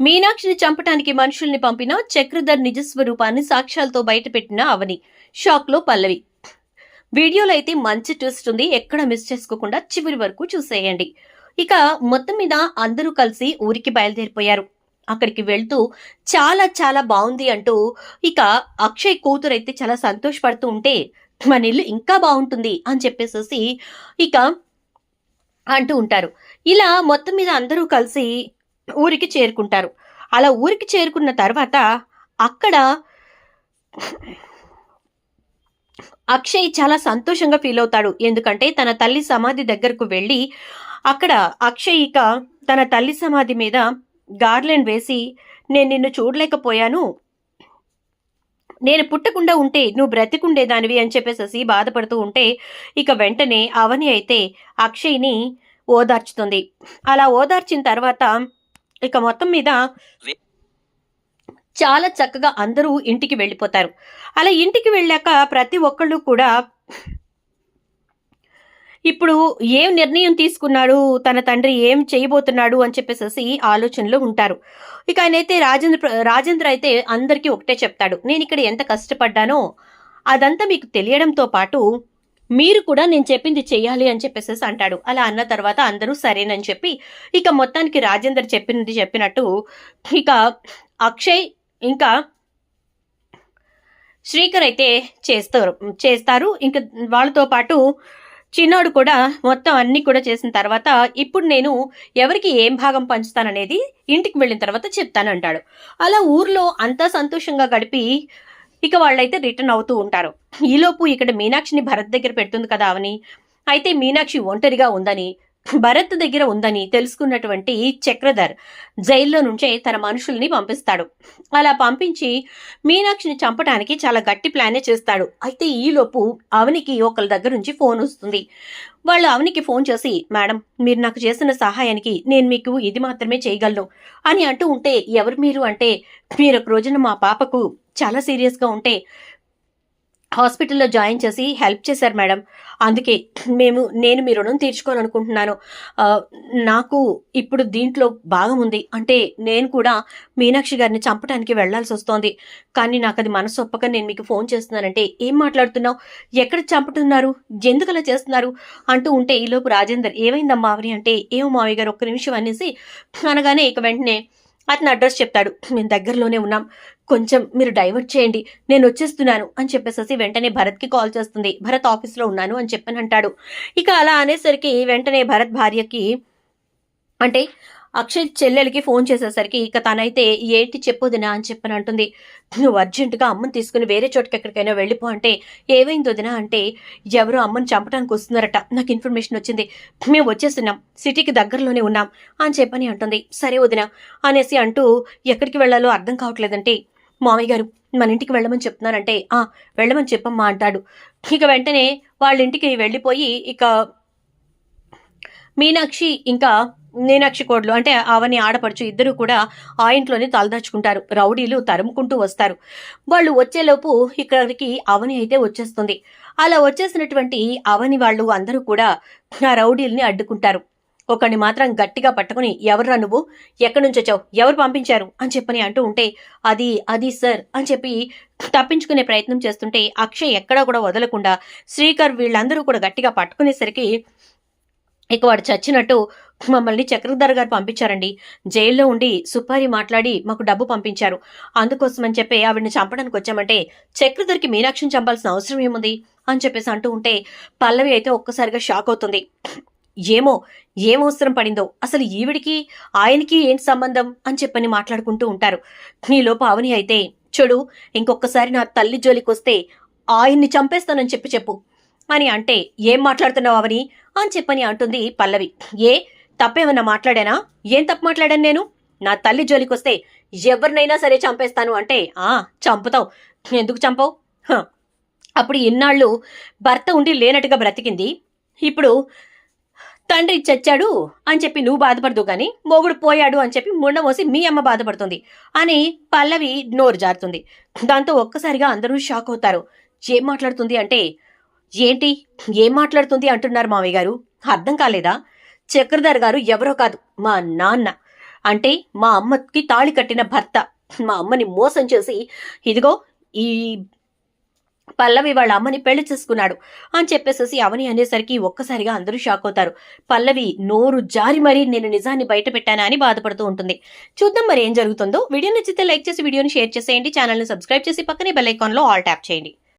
మీనాక్షిని చంపటానికి మనుషుల్ని పంపిన చక్రధర్ నిజస్వరూపాన్ని సాక్ష్యాలతో బయటపెట్టిన అవని. షాక్లో పల్లవి. వీడియోలో అయితే మంచి ట్విస్ట్ ఉంది. ఎక్కడ మిస్ చేసుకోకుండా చివరి వరకు చూసేయండి. ఇక మొత్తం మీద అందరూ కలిసి ఊరికి బయలుదేరిపోయారు. అక్కడికి వెళ్తూ చాలా చాలా బాగుంది అంటూ ఇక అక్షయ్ కూతురు అయితే చాలా సంతోషపడుతూ ఉంటే మన ఇల్లు ఇంకా బాగుంటుంది అని చెప్పేసేసి ఇక అంటూ ఉంటారు. ఇలా మొత్తం మీద అందరూ కలిసి ఊరికి చేరుకుంటారు. అలా ఊరికి చేరుకున్న తర్వాత అక్కడ అక్షయ్ చాలా సంతోషంగా ఫీల్ అవుతాడు. ఎందుకంటే తన తల్లి సమాధి దగ్గరకు వెళ్ళి అక్కడ అక్షయ్ ఇక తన తల్లి సమాధి మీద గార్లెండ్ వేసి నేను నిన్ను చూడలేకపోయాను. నేను పుట్టకుండా ఉంటే నువ్వు బ్రతికుండేదానివి అని చెప్పేసి బాధపడుతూ ఉంటే ఇక వెంటనే అవని అయితే అక్షయ్ని ఓదార్చుతుంది. అలా ఓదార్చిన తర్వాత ఇక మొత్తం మీద చాలా చక్కగా అందరూ ఇంటికి వెళ్ళిపోతారు. అలా ఇంటికి వెళ్ళాక ప్రతి ఒక్కళ్ళు కూడా ఇప్పుడు ఏం నిర్ణయం తీసుకున్నాడు తన తండ్రి ఏం చేయబోతున్నాడు అని చెప్పేసి ఆలోచనలో ఉంటారు. ఇక ఆయనైతే రాజేంద్ర ప్ర- రాజేంద్ర అయితే అందరికీ ఒకటే చెప్తాడు నేను ఇక్కడ ఎంత కష్టపడ్డానో అదంతా మీకు తెలియడంతో పాటు మీరు కూడా నేను చెప్పింది చెయ్యాలి అని చెప్పేసి అంటాడు. అలా అన్న తర్వాత అందరూ సరేనని చెప్పి ఇక మొత్తానికి రాజేందర్ చెప్పినది చెప్పినట్టు ఇక అక్షయ్ ఇంకా శ్రీకర్ అయితే చేస్తారు చేస్తారు. ఇంకా వాళ్ళతో పాటు చిన్నోడు కూడా మొత్తం అన్ని కూడా చేసిన తర్వాత ఇప్పుడు నేను ఎవరికి ఏం భాగం పంచుతాననేది ఇంటికి వెళ్ళిన తర్వాత చెప్తానంటాడు. అలా ఊర్లో అంతా సంతోషంగా గడిపి ఇక వాళ్ళైతే రిటర్న్ అవుతూ ఉంటారు. ఈలోపు ఇక్కడ మీనాక్షిని భరత్ దగ్గర పెడుతుంది కదా అవని. అయితే మీనాక్షి ఒంటరిగా ఉందని భరత్ దగ్గర ఉందని తెలుసుకున్నటువంటి చక్రధర్ జైల్లో నుంచే తన మనుషుల్ని పంపిస్తాడు. అలా పంపించి మీనాక్షిని చంపడానికి చాలా గట్టి ప్లానే చేస్తాడు. అయితే ఈలోపు అవనికి ఒకరి దగ్గర నుంచి ఫోన్ వస్తుంది. వాళ్ళు అవనికి ఫోన్ చేసి మేడం మీరు నాకు చేసిన సహాయానికి నేను మీకు ఇది మాత్రమే చేయగలను అని అంటూ ఉంటే ఎవరు మీరు? అంటే మీరు ఒక రోజున మా పాపకు చాలా సీరియస్గా ఉంటే హాస్పిటల్లో జాయిన్ చేసి హెల్ప్ చేశారు మేడం. అందుకే మేము నేను మీ రుణం తీర్చుకోవాలనుకుంటున్నాను. అనుకుంటున్నాను నాకు ఇప్పుడు దీంట్లో భాగం ఉంది. అంటే నేను కూడా మీనాక్షి గారిని చంపడానికి వెళ్ళాల్సి వస్తోంది. కానీ నాకు అది మనసు ఒప్పక నేను మీకు ఫోన్ చేస్తున్నానంటే ఏం మాట్లాడుతున్నావు? ఎక్కడ చంపుతున్నారు? ఎందుకు అలా చేస్తున్నారు? అంటూ ఉంటే ఈలోపు రాజేందర్ ఏమైందమ్మా అవని అంటే ఏమో మావయ్య గారు ఒక్క నిమిషం అనేసి అనగానే ఇక వెంటనే అతను అడ్రస్ చెప్తాడు. మేము దగ్గరలోనే ఉన్నాం. కొంచెం మీరు డైవర్ట్ చేయండి. నేను వచ్చేస్తున్నాను. అని చెప్పేసి వెంటనే భరత్కి కాల్ చేస్తుంది. భరత్ ఆఫీస్లో ఉన్నాను అని చెప్పని అంటాడు. ఇక అలా అనేసరికి వెంటనే భరత్ భార్యకి అంటే అక్షయ్ చెల్లెలకి ఫోన్ చేసేసరికి ఇక తనైతే ఏంటి చెప్పొదినా అని చెప్పని అంటుంది. నువ్వు అర్జెంటుగా అమ్మని తీసుకుని వేరే చోటుకి ఎక్కడికైనా వెళ్ళిపో అంటే ఏమైంది వదినా అంటే ఎవరో అమ్మని చంపడానికి వస్తున్నారట. నాకు ఇన్ఫర్మేషన్ వచ్చింది. మేము వచ్చేస్తున్నాం. సిటీకి దగ్గరలోనే ఉన్నాం అని చెప్పని అంటుంది. సరే వదినా అనేసి అంటూ ఎక్కడికి వెళ్ళాలో అర్థం కావట్లేదంటే మామయ్య గారు మన ఇంటికి వెళ్ళమని చెప్తున్నారంటే ఆ వెళ్ళమని చెప్పమ్మా అంటాడు. ఇక వెంటనే వాళ్ళ ఇంటికి వెళ్ళిపోయి ఇక మీనాక్షి ఇంకా మీనాక్షి కోడలు అంటే అవని ఆడపడుచు ఇద్దరు కూడా ఆ ఇంట్లోనే తలదాచుకుంటారు. రౌడీలు తరుముకుంటూ వస్తారు. వాళ్ళు వచ్చేలోపు ఇక్కడికి అవని అయితే వచ్చేస్తుంది. అలా వచ్చేసినటువంటి అవని వాళ్ళు అందరూ కూడా ఆ రౌడీల్ని అడ్డుకుంటారు. ఒకడిని మాత్రం గట్టిగా పట్టుకుని ఎవర్రా నువ్వు? ఎక్కడి నుంచి వచ్చావు? ఎవరు పంపించారు? అని చెప్పని అంటూ ఉంటే అది అది సార్ అని చెప్పి తప్పించుకునే ప్రయత్నం చేస్తుంటే అక్షయ్ ఎక్కడా కూడా వదలకుండా శ్రీకర్ వీళ్ళందరూ కూడా గట్టిగా పట్టుకునేసరికి ఇక వాడు చచ్చినట్టు మమ్మల్ని చక్రధర్ గారు పంపించారండి. జైల్లో ఉండి సుపారి మాట్లాడి మాకు డబ్బు పంపించారు. అందుకోసమని చెప్పి ఆవిడని చంపడానికి వచ్చామంటే చక్రధర్కి మీనాక్షిని చంపాల్సిన అవసరం ఏముంది? అని చెప్పేసి అంటూ ఉంటే పల్లవి అయితే ఒక్కసారిగా షాక్ అవుతుంది. ఏమో ఏం అవసరం పడిందో? అసలు ఈవిడికి ఆయనకి ఏంటి సంబంధం? అని చెప్పని మాట్లాడుకుంటూ ఉంటారు. నీలోపు అవని అయితే చూడు ఇంకొకసారి నా తల్లి జోలికి వస్తే ఆయన్ని చంపేస్తానని చెప్పి చెప్పు. అని అంటే ఏం మాట్లాడుతున్నావు అవని? అని చెప్పని అంటుంది పల్లవి. ఏ తప్పేమన్నా మాట్లాడానా? ఏం తప్పు మాట్లాడాను నేను? నా తల్లి జోలికి వస్తే ఎవరినైనా సరే చంపేస్తాను అంటే ఆ చంపుతావు. ఎందుకు చంపవు? హ. అప్పుడు ఇన్నాళ్ళు భర్త ఉండి లేనట్టుగా బ్రతికింది. ఇప్పుడు తండ్రి చచ్చాడు అని చెప్పి నువ్వు బాధపడదు కానీ మొగుడు పోయాడు అని చెప్పి ముండమోసి మీ అమ్మ బాధపడుతుంది అని పల్లవి నోరు జారుతుంది. దాంతో ఒక్కసారిగా అందరూ షాక్ అవుతారు. ఏం మాట్లాడుతుంది అంటే ఏంటి? ఏం మాట్లాడుతుంది? అంటున్నారు మావయ్య గారు. అర్థం కాలేదా? చక్రధర్ గారు ఎవరో కాదు మా నాన్న. అంటే మా అమ్మకి తాళి కట్టిన భర్త. మా అమ్మని మోసం చేసి ఇదిగో ఈ పల్లవి వాళ్ళ అమ్మని పెళ్ళి చేసుకున్నాడు అని చెప్పేసేసి అవని అనేసరికి ఒక్కసారిగా అందరూ షాక్ అవుతారు. పల్లవి నోరు జారి మరీ నేను నిజాన్ని బయట పెట్టానా అని బాధపడుతూ ఉంటుంది. చూద్దాం మరి ఏం జరుగుతుందో. వీడియో నచ్చితే లైక్ చేసి వీడియోని షేర్ చేసేయండి. ఛానల్ని సబ్స్క్రైబ్ చేసి పక్కనే బెల్ ఐకాన్లో ఆల్ ట్యాప్ చేయండి.